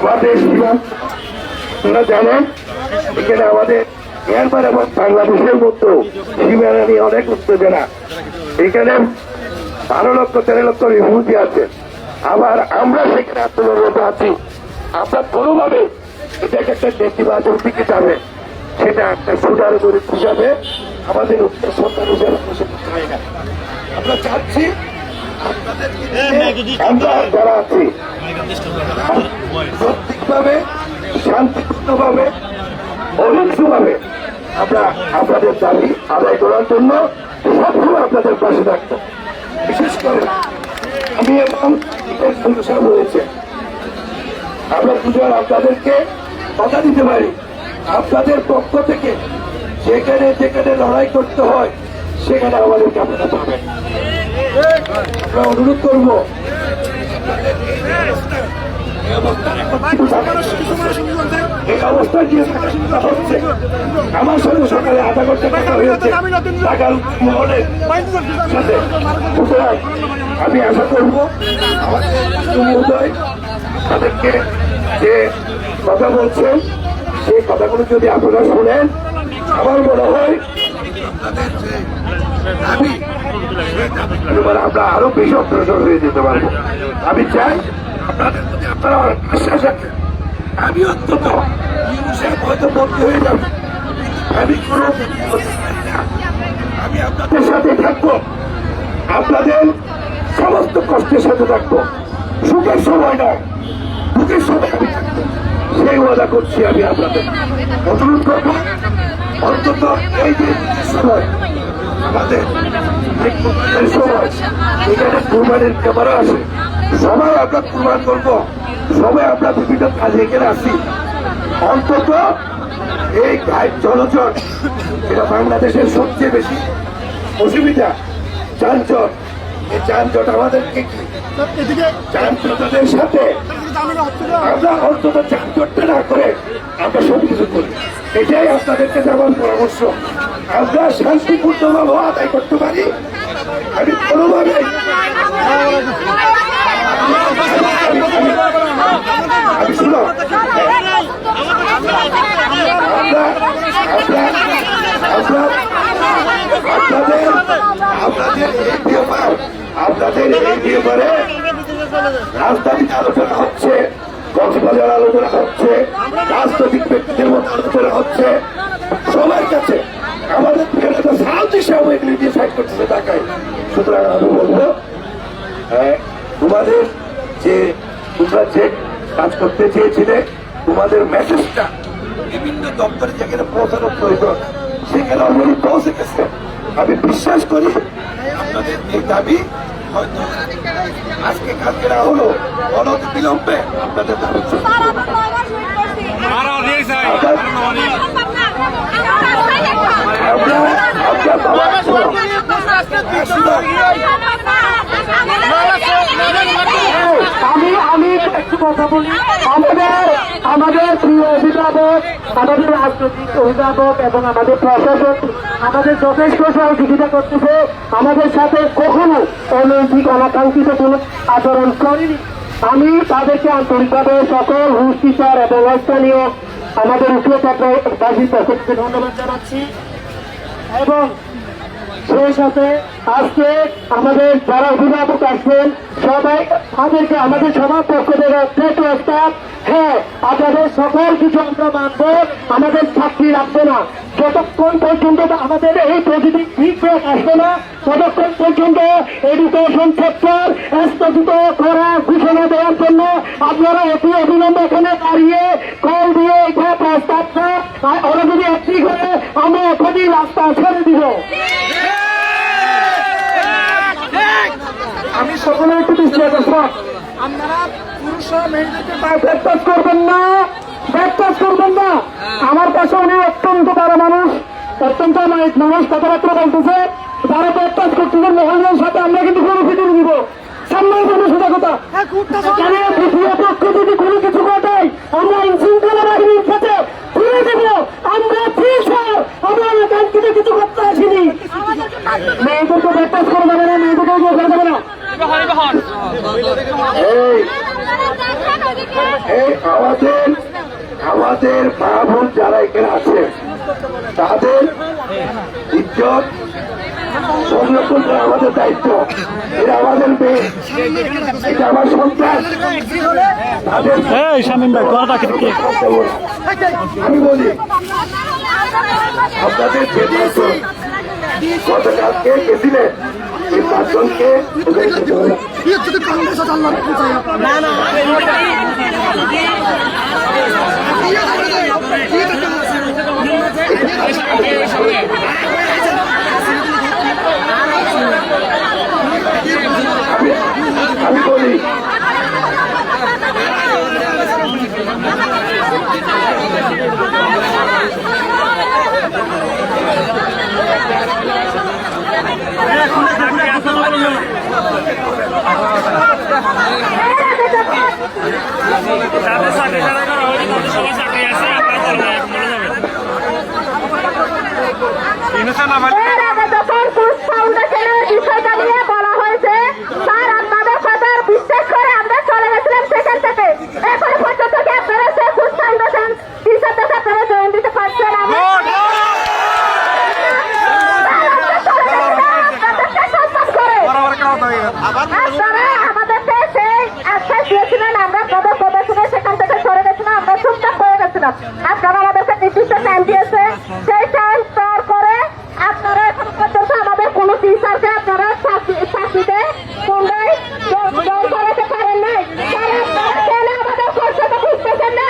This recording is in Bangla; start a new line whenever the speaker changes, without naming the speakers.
আমাদের আপনারা জানেন এখানে আমাদের মিয়ানমার এবং বাংলাদেশের মধ্যে সীমানা নিয়ে অনেক উত্তেজনা এখানে বারো লক্ষ তেরো লক্ষ রিফিউজি আছে আবার আমরা সেখানে আত্মনির্ভর আছি আমরা কোনোভাবে এটাকে একটা নেতিবাচক দিকে যাবে সেটা একটা সুদার গরিব হিসাবে আমাদের উত্তর সন্তান হিসাবে আমরা চাচ্ছি আমরা যারা আছি প্রত্যেকভাবে শান্তিপূর্ণভাবে অহিংসভাবে আমরা আপনাদের দাবি আদায় করার জন্য সবসময় আপনাদের পাশে থাকব। বিশেষ করে আমি এবং সাহেব রয়েছে আমরা দুজন আপনাদেরকে কথা দিতে পারি, আপনাদের পক্ষ থেকে যেখানে যেখানে লড়াই করতে হয় সেখানে আমাদেরকে আপনারা আমরা অনুরোধ করব। অবস্থায় আমার মহলের সাথে। আমি আশা করব তাদেরকে যে কথা বলছেন, সেই কথাগুলো যদি আপনারা শুনেন, আমার মনে হয় এবার আমরা আরও বেশি অগ্রসর হয়ে যেতে পারব। আমি চাই আপনাদের প্রতি আপনারা আশ্বাস রাখেন আমি অন্তত ইউনুসের হয়তো বন্দী হয়ে যাবে। আমি কোনো আমি আপনাদের সাথে থাকব। আপনাদের সমস্ত কষ্টের সাথে থাকব। সুখের সময় নয়, দুঃখের সময় আমি সেই ওয়াদা করছি আমি আপনাদের। অনুরোধ করব, অন্তত এই যে সময় আমাদের এখানে কুরবানির ক্যামেরা আছে। সবাই আমরা কুরবান করব। সবাই আমরা বিভিন্ন কাজে এখানে আসি। অন্তত এই গাইড চলাচল এটা বাংলাদেশের সবচেয়ে বেশি অসুবিধা যানজট এই যানজট আমাদেরকে কি? যানজটের সাথে আমরা অন্তত যানজটটা না করে আমরা সব কিছু করি। এটাই আপনাদের কাছে আমার পরামর্শ। আমরা শান্তিপূর্ণভাবে আদায় করতে পারি। আমি কোনোভাবে আমি শুনো আপনাদের আপনাদের এই ব্যাপার আপনাদের রাজধানীতে আলোচনা হচ্ছে। কক্সবাজার আলোচনা হচ্ছে, রাজনৈতিক ব্যক্তিদের মধ্যে আলোচনা হচ্ছে। সবার কাছে আমাদের একটা সাউথ হিসাবে এগুলি ডিসাইড করতেছে ঢাকায়। সুতরাং আমি বলব তোমাদের যে তোমরা যে কাজ করতে চেয়েছিলে, তোমাদের মেসেজটা বিভিন্ন দপ্তরে যেখানে পৌঁছানোর প্রয়োজন সেখানে অলরেডি পৌঁছে গেছে। আমি বিশ্বাস করি আপনাদের এই দাবি হয়তো আজকে কালকে না হলো অনতি বিলম্বে আপনাদের দাবি আমরা বাবা শুনো, শুনো,
আমি আমি একটু কথা বলি আমাদের আমাদের প্রিয় অভিভাবক আমাদের রাজনৈতিক অভিভাবক এবং আমাদের প্রশাসক, আমাদের যথেষ্ট সহযোগিতা করতেছে। আমাদের সাথে কখনো অনৈতিক অনাকাঙ্ক্ষিত কোনো আচরণ করেনি। আমি তাদেরকে আন্তরিকভাবে সকল হুস টিচার এবং স্থানীয় আমাদের পক্ষ থেকে ধন্যবাদ জানাচ্ছি। এবং সেই সাথে আজকে আমাদের যারা অভিভাবক আসবেন, সবাই তাদেরকে আমাদের সবার পক্ষ থেকে প্রস্তাব। হ্যাঁ আপনাদের সকল কিছু আমরা মানবো, আমাদের চাকরি রাখব না। যতক্ষণ পর্যন্ত আমাদের এই পজিটিভ ফিডব্যাক আসবে না, ততক্ষণ পর্যন্ত এডুকেশন সেক্টর স্থগিত করা, ঘোষণা দেওয়ার জন্য আপনারা অতি অবিলম্বে এখানে দাঁড়িয়ে কল দিয়ে এখানে প্রস্তাবটা ওরা যদি একটি করে, আমরা এখনই রাস্তা ছেড়ে দিব। আমি সকলে একটু দৃষ্টি আপনারা পুরুষরা মেয়েদেরকে ব্যাকটাচ করবেন না ব্যাকটাচ করবেন না। আমার কাছে উনি অত্যন্ত বড় মানুষ অত্যন্ত মাইক মানুষ কথাবার্তা বলতেছে। যারা ব্যাকটাচ করতেছে মহিলার সাথে আমরা কিন্তু কোনো ফিটিয়ে দিব সামনে কোনো সোজা কথা। পক্ষ যদি কোনো কিছু ঘটায় আমরা আইন শৃঙ্খলা বাহিনীর সাথে ফিরে দেব আমরা ঠিক আমরা একাঙ্ক্ষিত কিছু করতে আসিনি মেয়েদেরকে ব্যাকটাচ করা যাবে না মেয়েদেরকে ইয়ে করা যাবে না
এই এই আমাদের আমাদের মা বোন যারা এখানে আছে তাদের ইজ্জত সংরক্ষণ করা আমাদের দায়িত্ব। এটা আমাদের মেয়ে। এটা আমার সন্তান। তাদের
এই শামিম ভাই কথাটা কি
আমি বলি আপনাদের যে পাঁচজন গতকালকে গেছিলেন এই পাঁচজনকে যেতে হলো। আমি বলি
তাদের চাকরি যারা করা হয়নি তাদের সবার চাকরি আছে আপনার করবে মনে যাবে
এর আগে চুপচাপ আপনারা আমাদেরকে নির্দিষ্ট টাইম দিয়েছে, সেই টাইম পার করে আপনারা এখন পর্যন্ত আমাদের কোনো টিচারকে আপনারা চাকরি- চাকরিতে কোনটাই করাতে পারেন নাই। আমাদের কষ্টটা বুঝতেছেন না?